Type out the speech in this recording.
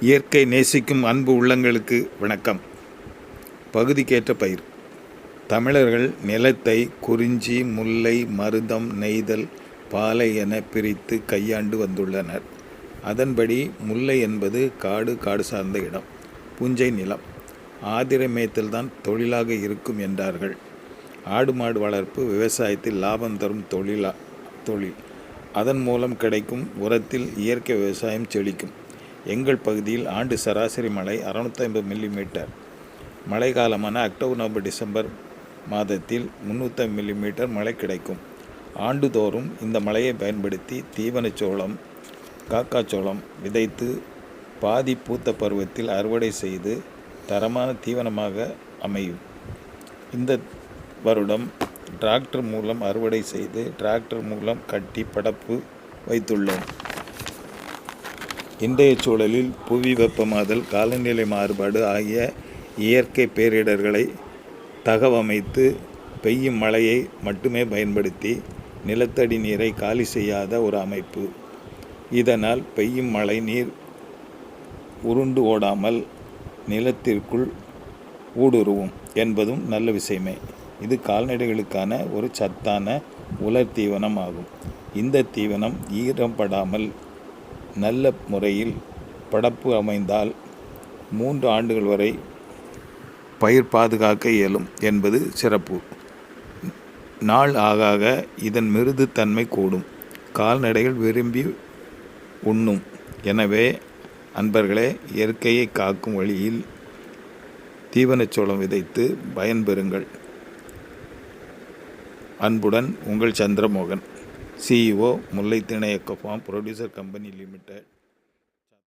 இயற்கை நேசிக்கும் அன்பு உள்ளங்களுக்கு வணக்கம். பகுதிக்கேற்ற பயிர். தமிழர்கள் நிலத்தை குறிஞ்சி முல்லை மருதம் நெய்தல் பாலை என பிரித்து கையாண்டு வந்துள்ளனர். அதன்படி முல்லை என்பது காடு காடு சார்ந்த இடம். புஞ்சை நிலம். ஆதிரை மேய்த்தல்தான் தொழிலாக இருக்கும் என்றார்கள். ஆடு மாடு வளர்ப்பு விவசாயத்தில் லாபம் தரும் தொழிலா தொழில். அதன் மூலம் கிடைக்கும் உரத்தில் இயற்கை விவசாயம் செழிக்கும். எங்கள் பகுதியில் ஆண்டு சராசரி மழை அறுநூத்தி ஐம்பது மில்லிமீட்டர். மழை காலமான அக்டோபர் நவம்பர் டிசம்பர் மாதத்தில் முந்நூற்றி மில்லிமீட்டர் மழை கிடைக்கும். ஆண்டுதோறும் இந்த மழையை பயன்படுத்தி தீவனச்சோளம் காக்காச்சோளம் விதைத்து பாதி பூத்த பருவத்தில் அறுவடை செய்து தரமான தீவனமாக அமையும். இந்த வருடம் டிராக்டர் மூலம் அறுவடை செய்து டிராக்டர் மூலம் கட்டி படப்பு வைத்துள்ளோம். இன்றைய சூழலில் புவி வெப்பமாதல் காலநிலை மாறுபாடு ஆகிய இயற்கை பேரிடர்களை தகவமைத்து பெய்யும் மழையை மட்டுமே பயன்படுத்தி நிலத்தடி நீரை காலி செய்யாத ஒரு அமைப்பு. இதனால் பெய்யும் மழை நீர் உருண்டு ஓடாமல் நிலத்திற்குள் ஊடுருவும் என்பதும் நல்ல விஷயமே. இது கால்நடைகளுக்கான ஒரு சத்தான உலர் தீவனம் ஆகும் இந்த தீவனம் ஈரப்படாமல் நல்ல முறையில் படப்பு அமைந்தால் மூன்று ஆண்டுகள் வரை பயிர் பாதுகாக்க இயலும் என்பது சிறப்பு. நாள் ஆக ஆக இதன் மிருதுத்தன்மை கூடும். கால்நடைகள் விரும்பி உண்ணும். எனவே அன்பர்களே இயற்கையை காக்கும் வழியில் தீவனச்சோளம் விதைத்து பயன்பெறுங்கள். அன்புடன் உங்கள் சந்திரமோகன். சிஇஓ முல்லை திணையக்க ஃபார்ம் ப்ரொடியூசர் கம்பெனி லிமிடெட்